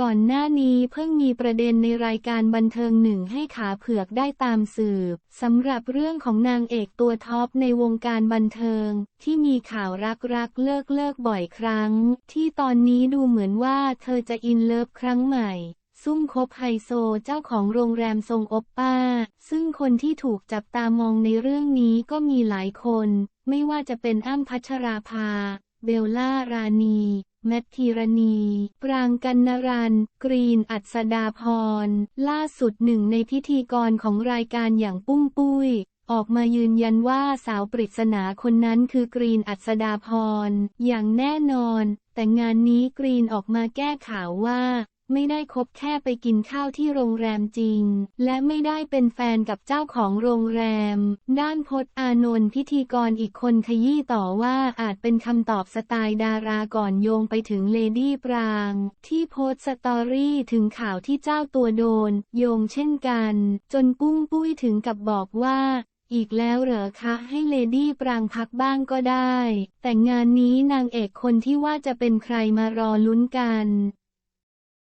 ก่อนหน้านี้เพิ่งมีประเด็นในรายการบันเทิงหนึ่งให้ขาเผือกได้ตามสืบสำหรับเรื่องของนางเอกตัวท็อปในวงการบันเทิง ที่มีข่าวรักรักเลิกเลิกบ่อยครั้ง ที่ตอนนี้ดูเหมือนว่าเธอจะอินเลิฟครั้งใหม่ ซุ่มคบไฮโซเจ้าของโรงแรมทรงอปป้า ซึ่งคนที่ถูกจับตามองในเรื่องนี้ก็มีหลายคน ไม่ว่าจะเป็นอ้ำพัชราภา เบลล่ารานีแมทธีรณี ปรางกันนรัน กรีนอัศดาพร ล่าสุดหนึ่งในพิธีกรของรายการอย่างปุ้งปุ้ย ออกมายืนยันว่าสาวปริศนาคนนั้นคือกรีนอัศดาพร อย่างแน่นอน แต่งานนี้กรีนออกมาแก้ข่าวว่า ไม่ได้คบแค่ไปกินข้าวที่โรงแรมจริง และไม่ได้เป็นแฟนกับเจ้าของโรงแรม ด้านพจน์อานนท์พิธีกรอีกคนขยี้ต่อว่าอาจเป็นคำตอบสไตล์ดาราก่อนโยงไปถึงเลดี้ปราง ที่โพสต์สตอรี่ถึงข่าวที่เจ้าตัวโดน โยงเช่นกัน จนปุ้งปุ้ยถึงกับบอกว่าอีกแล้วเหรอคะให้เลดี้ปรางพักบ้างก็ได้ แต่งานนี้นางเอกคนที่ว่าจะเป็นใครมารอลุ้นกัน